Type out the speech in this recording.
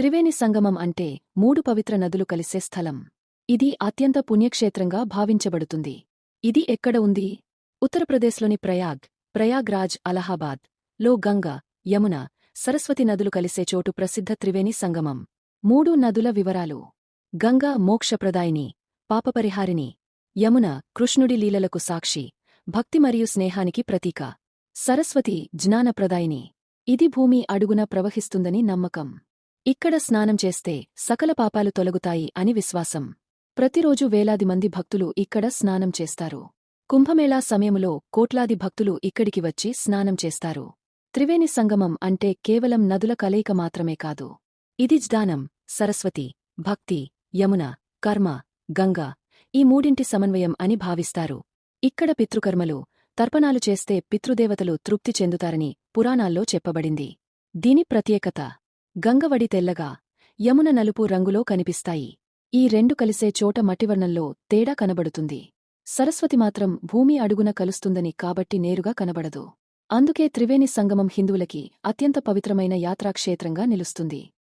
త్రివేణి సంగమం అంటే మూడు పవిత్ర నదులు కలిసే స్థలం. ఇది అత్యంత పుణ్యక్షేత్రంగా భావించబడుతుంది. ఇది ఎక్కడ ఉంది? ఉత్తరప్రదేశ్లోని ప్రయాగ్ ప్రయాగ్రాజ్ అలహాబాద్లో గంగ యమున సరస్వతి నదులు కలిసే చోటు ప్రసిద్ధ త్రివేణి సంగమం. మూడు నదుల వివరాలు. గంగా మోక్షప్రదాయిని పాపపరిహారిణి యమున కృష్ణుడి లీలలకు సాక్షి భక్తి మరియు స్నేహానికి ప్రతీక సరస్వతి జ్ఞానప్రదాయిని. ఇది భూమి అడుగున ప్రవహిస్తుందని నమ్మకం. ఇక్కడ స్నానం చేస్తే సకల పాపాలు తొలగుతాయి అని విశ్వాసం. ప్రతిరోజు వేలాది మంది భక్తులు ఇక్కడ స్నానం చేస్తారు. కుంభమేళా సమయములో కోట్లాది భక్తులు ఇక్కడికి వచ్చి స్నానం చేస్తారు. త్రివేణి సంగమం అంటే కేవలం నదుల కలయిక మాత్రమే కాదు. ఇది జ్ఞానం సరస్వతి భక్తి యమున కర్మ గంగా ఈ మూడింటి సమన్వయం అని భావిస్తారు. ఇక్కడ పితృకర్మలు తర్పణాలు చేస్తే పితృదేవతలు తృప్తి చెందుతారని పురాణాల్లో చెప్పబడింది. దీని ప్రత్యేకత గంగవడి తెల్లగా యమున నలుపు రంగులో కనిపిస్తాయి. ఈ రెండు కలిసే చోట మట్టివర్ణంలో తేడా కనబడుతుంది. సరస్వతి మాత్రం భూమి అడుగున కలుస్తుందని కాబట్టి నేరుగా కనబడదు. అందుకే త్రివేణి సంగమం హిందువులకి అత్యంత పవిత్రమైన యాత్రాక్షేత్రంగా నిలుస్తుంది.